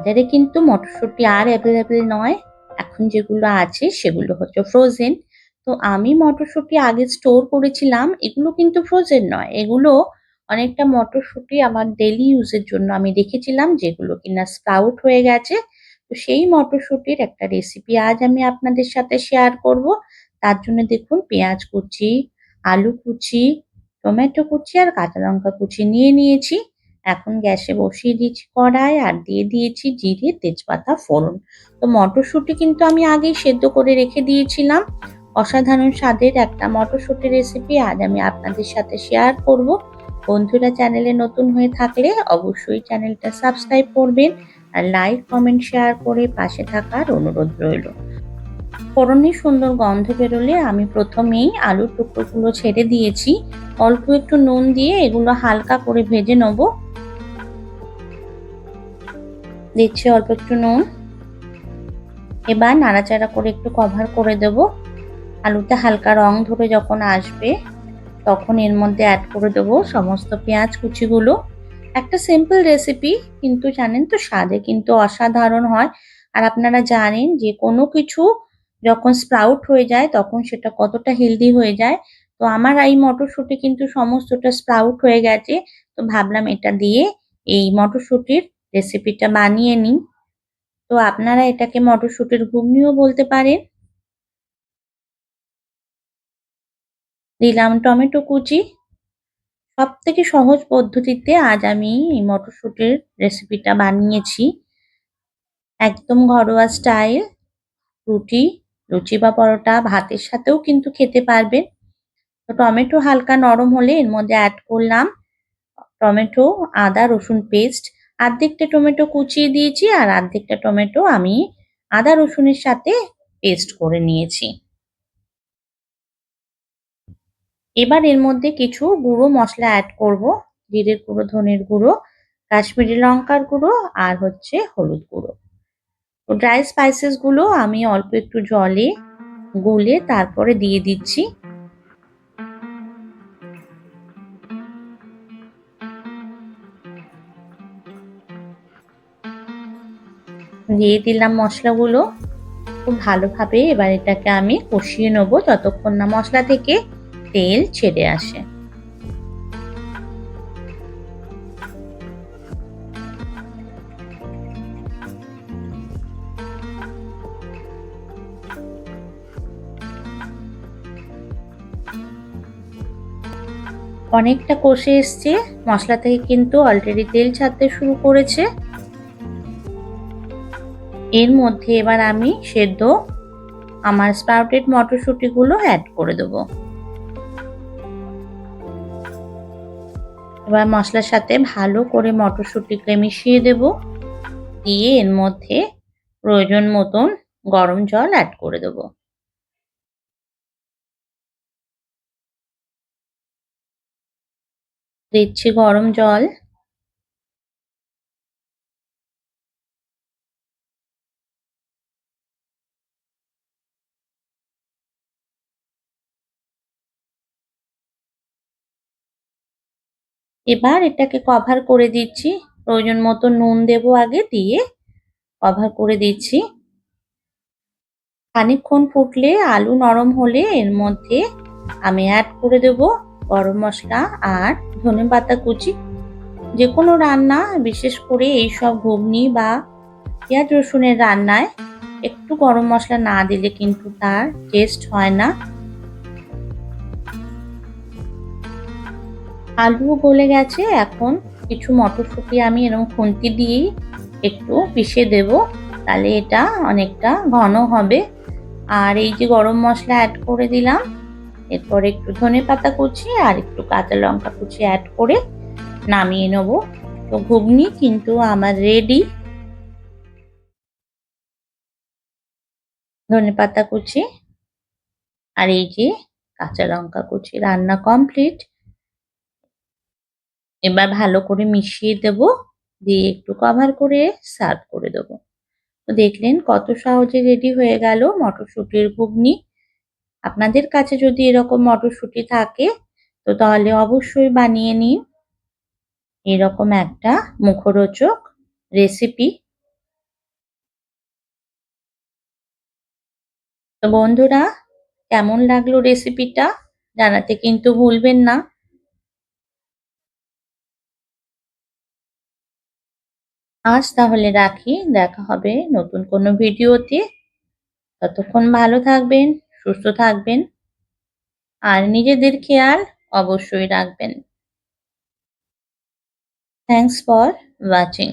বাজারে কিন্তু মটরশুঁটি আর অ্যাভেলেবেল নয়। এখন যেগুলো আছে সেগুলো হচ্ছে ফ্রোজেন তো আমি মটরশুঁটি আগে স্টোর করেছিলাম, এগুলো কিন্তু ফ্রোজেন নয়। এগুলো অনেকটা মটরশুঁটি আমার ডেলি ইউজের জন্য আমি দেখেছিলাম যেগুলো কিনা স্প্রাউট হয়ে গেছে। তো সেই মটরশুঁটির একটা রেসিপি আজ আমি আপনাদের সাথে শেয়ার করব। তার জন্য দেখুন পেঁয়াজ কুচি, আলু কুচি, টমেটো কুচি আর কাঁচা লঙ্কা কুচি নিয়ে নিয়েছি। এখন গ্যাসে বসিয়ে দিয়েছি কড়াই আর দিয়ে দিয়েছি জিরে, তেজপাতা, ফোড়ন। তো মটরশুঁটি কিন্তু আমি আগেই সেদ্ধ করে রেখে দিয়েছিলাম। অসাধারণ স্বাদের একটা মটরশুঁটি রেসিপি আজ আমি আপনাদের সাথে শেয়ার করব। বন্ধুরা চ্যানেলে নতুন হয়ে থাকলে অবশ্যই চ্যানেলটা সাবস্ক্রাইব করবেন আর লাইক কমেন্ট শেয়ার করে পাশে থাকার অনুরোধ রইল। ফোড়নের সুন্দর গন্ধ বেরোলে আমি প্রথমেই আলুর টুকরোগুলো ছেড়ে দিয়েছি। অল্প একটু নুন দিয়ে এগুলো হালকা করে ভেজে নেব। দিচ্ছি অল্প একটু নুন। এবার নাড়াচাড়া করে একটু কভার করে দেব। আলুতে হালকা রং ধরে যখন আসবে, তখন এর মধ্যে অ্যাড করে দেবো সমস্ত পেঁয়াজ কুচিগুলো। একটা সিম্পল রেসিপি কিন্তু জানেন তো, স্বাদে কিন্তু অসাধারণ হয়। আর আপনারা জানেন যে কোনো কিছু যখন স্প্রাউট হয়ে যায়, তখন সেটা কতটা হেলদি হয়ে যায়। তো আমার এই মটরশুঁটি কিন্তু সমস্তটা স্প্রাউট হয়ে গেছে। তো ভাবলাম এটা দিয়ে এই মটরশুঁটির রেসিপিটা বানিয়ে নিই তো আপনারা এটাকে মটরশুঁটির ঘুগনিও বলতে পারেন। দিলাম টমেটো কুচি। সব থেকে সহজ পদ্ধতিতে আজ আমি এই মটরশুঁটির রেসিপিটা বানিয়েছি। একদম ঘরোয়া স্টাইল রুটি, লুচি বা পরোটা ভাতের সাথেও কিন্তু খেতে পারবেন। তো টমেটো হালকা নরম হলে এর মধ্যে অ্যাড করলাম টমেটো, আদা, রসুন পেস্ট আর্ধেকটা টমেটো কুচিয়ে দিয়েছি আর আর্ধেকটা টমেটো আমি আদা রসুনের সাথে পেস্ট করে নিয়েছি। এবার এর মধ্যে কিছু গুঁড়ো মশলা অ্যাড করব, জিরের গুঁড়ো, ধনের গুঁড়ো, কাশ্মীরি লঙ্কার গুঁড়ো আর হচ্ছে হলুদ গুঁড়ো। ড্রাই স্পাইসেসগুলো আমি অল্প একটু জলে গুলে তারপরে দিয়ে দিচ্ছি। দিয়ে দিলাম মশলাগুলো। খুব ভালোভাবে এবার এটাকে আমি কষিয়ে নেব যতক্ষণ না মশলা থেকে তেল ছেড়ে আসে। অনেকটা কষে এসছে। মশলা থেকে কিন্তু অলরেডি তেল ছাড়তে শুরু করেছে। এর মধ্যে এবার আমি সেদ্ধ আমার স্পাউটেড মটরশুঁটিগুলো অ্যাড করে দেবো। এবার মশলার সাথে ভালো করে মটরশুঁটিকে মিশিয়ে দেব। দিয়ে এর মধ্যে প্রয়োজন মতন গরম জল অ্যাড করে দেব। দিচ্ছি গরম জল। এবার এটাকে কভার করে দিচ্ছি। প্রয়োজন মতো নুন দেব আগে দিয়ে। কভার করে দিচ্ছি। খানিকক্ষণ ফুটলে আলু নরম হলে এর মধ্যে আমি অ্যাড করে দেব গরম মশলা আর ধনে পাতা কুচি। যে কোনো রান্না, বিশেষ করে এই সব ঘুগনি বা পেঁয়াজ রসুনের রান্নায় একটু গরম মশলা না দিলে কিন্তু তার টেস্ট হয় না। আলু গলে গেছে, এখন কিছু মটরশুঁটি আমি এরকম খুন্তি দিয়েই একটু পিষে দেব। তাহলে এটা অনেকটা ঘন হবে। আর এই যে গরম মশলা অ্যাড করে দিলাম, এরপর একটু ধনে পাতা কুচি আর একটু কাঁচা লঙ্কা কুচি অ্যাড করে নামিয়ে নেব। তো ঘুগনি কিন্তু আমার রেডি ধনে পাতা কুচি আর এই যে কাঁচা লঙ্কা কুচি রান্না কমপ্লিট এবার ভালো করে মিশিয়ে দেব, দিয়ে একটু কভার করে সার্ভ করে দেব। তো দেখলেন কত সহজে রেডি হয়ে গেল মটরশুঁটির ঘুগনি। আপনাদের কাছে যদি এরকম মটরশুঁটি থাকে, তো তাহলে অবশ্যই বানিয়ে নিন। এরকম একটা মুখরোচক রেসিপি তো বন্ধুরা, কেমন লাগল রেসিপিটা জানাতে কিন্তু ভুলবেন না। আজ তাহলে রাখি। দেখা হবে নতুন কোনো ভিডিওতে। ততক্ষণ ভালো থাকবেন, সুস্থ থাকবেন, আর নিজেদের খেয়াল অবশ্যই রাখবেন। Thanks for watching